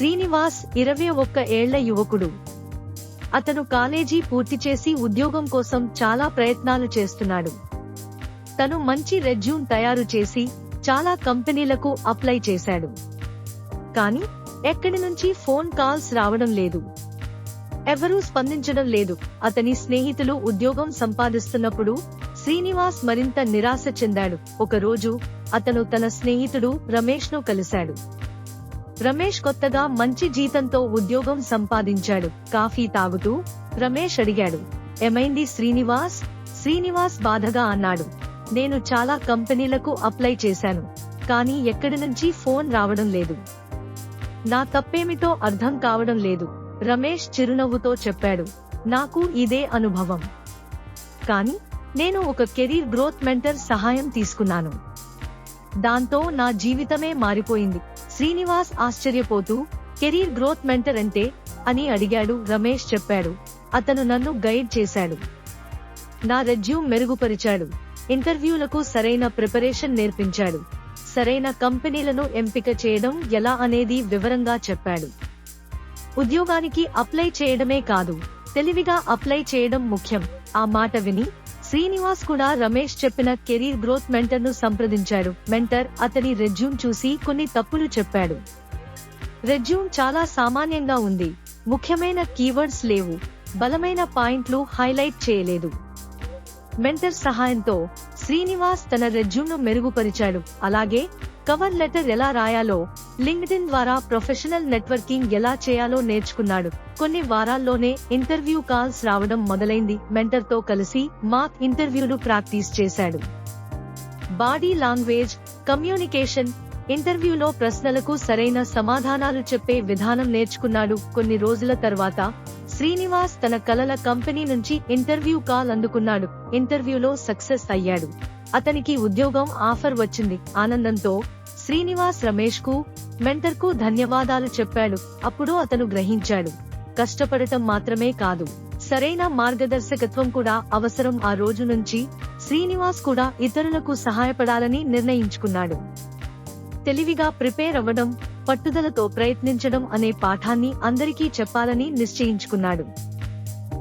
శ్రీనివాస్ ఇరవై ఒక్క ఏళ్ళ యువకుడు. అతను కాలేజీ పూర్తి చేసి ఉద్యోగం కోసం చాలా ప్రయత్నాలు చేస్తున్నాడు. తను మంచి రెజ్యూమ్ తయారు చేసి చాలా కంపెనీలకు అప్లై చేశాడు. కానీ ఎక్కడి నుంచి ఫోన్ కాల్స్ రావడం లేదు. ఎవరూ స్పందించడం లేదు. అతని స్నేహితులు ఉద్యోగం సంపాదిస్తున్నప్పుడు శ్రీనివాస్ మరింత నిరాశ చెందాడు. ఒకరోజు అతను తన స్నేహితుడు రమేష్ను కలిశాడు. రమేష్ కొత్తగా మంచి జీతంతో ఉద్యోగం సంపాదించాడు. కాఫీ తాగుతూ రమేష్ అడిగాడు. ఏమైంది శ్రీనివాస్? శ్రీనివాస్ బాధగా అన్నాడు. నేను చాలా కంపెనీలకు అప్లై చేశాను. కానీ ఎక్కడి నుంచి ఫోన్ రావడం లేదు. నా తప్పేమిటో అర్థం కావడం లేదు. రమేష్ చిరునవ్వుతో చెప్పాడు. నాకు ఇదే అనుభవం. కానీ నేను ఒక కెరీర్ గ్రోత్ మెంటర్ సహాయం తీసుకున్నాను. దాంతో నా జీవితమే మారిపోయింది. శ్రీనివాస్ ఆశ్చర్యపోతూ కెరీర్ గ్రోత్ మెంటర్ అంటే అని అడిగాడు రమేష్ చెప్పాడు. అతను నన్ను గైడ్ చేశాడు. నా రెజ్యూమ్ మెరుగుపరిచాడు. ఇంటర్వ్యూలకు సరైన ప్రిపరేషన్ నేర్పించాడు. సరైన కంపెనీలను ఎంపిక చేయడం ఎలా అనేది వివరంగా చెప్పాడు. ఉద్యోగానికి అప్లై చేయడమే కాదు తెలివిగా అప్లై చేయడం ముఖ్యం. ఆ మాట విని శ్రీనివాస్ కూడా రమేష్ చెప్పిన కెరీర్ గ్రోత్ మెంటర్ను సంప్రదించాడు. మెంటర్ అతని రెజ్యూమ్ చూసి కొన్ని తప్పులు చెప్పాడు. రెజ్యూమ్ చాలా సామాన్యంగా ఉంది. ముఖ్యమైన కీవర్డ్స్ లేవు. బలమైన పాయింట్లు హైలైట్ చేయలేదు. మెంటర్ సహాయంతో శ్రీనివాస్ తన రెజ్యూమ్ను మెరుగుపరిచాడు. అలాగే కవర్ లెటర్ ఎలా రాయాలో లింక్డ్ఇన్ ద్వారా ప్రొఫెషనల్ నెట్వర్కింగ్ ఎలా చేయాలో నేర్చుకున్నాడు. కొన్ని వారాల్లోనే ఇంటర్వ్యూ కాల్స్ రావడం మొదలైంది. మెంటర్తో కలిసి మాక్ ఇంటర్వ్యూలు ప్రాక్టీస్ చేశాడు. బాడీ లాంగ్వేజ్ కమ్యూనికేషన్ ఇంటర్వ్యూలో ప్రశ్నలకు సరైన సమాధానాలు చెప్పే విధానం నేర్చుకున్నాడు. కొన్ని రోజుల తర్వాత శ్రీనివాస్ తన కలల కంపెనీ నుంచి ఇంటర్వ్యూ కాల్ అందుకున్నాడు. ఇంటర్వ్యూలో సక్సెస్ అయ్యాడు. అతనికి ఉద్యోగం ఆఫర్ వచ్చింది. ఆనందంతో శ్రీనివాస్ రమేష్కు మెంటర్కు ధన్యవాదాలు చెప్పాడు. అప్పుడు అతను గ్రహించాడు. కష్టపడటం మాత్రమే కాదు. సరైన మార్గదర్శకత్వం కూడా అవసరం. ఆ రోజు నుంచి శ్రీనివాస్ కూడా ఇతరులకు సహాయపడాలని నిర్ణయించుకున్నాడు. తెలివిగా ప్రిపేర్ అవ్వడం పట్టుదలతో ప్రయత్నించడం అనే పాఠాన్ని అందరికీ చెప్పాలని నిశ్చయించుకున్నాడు.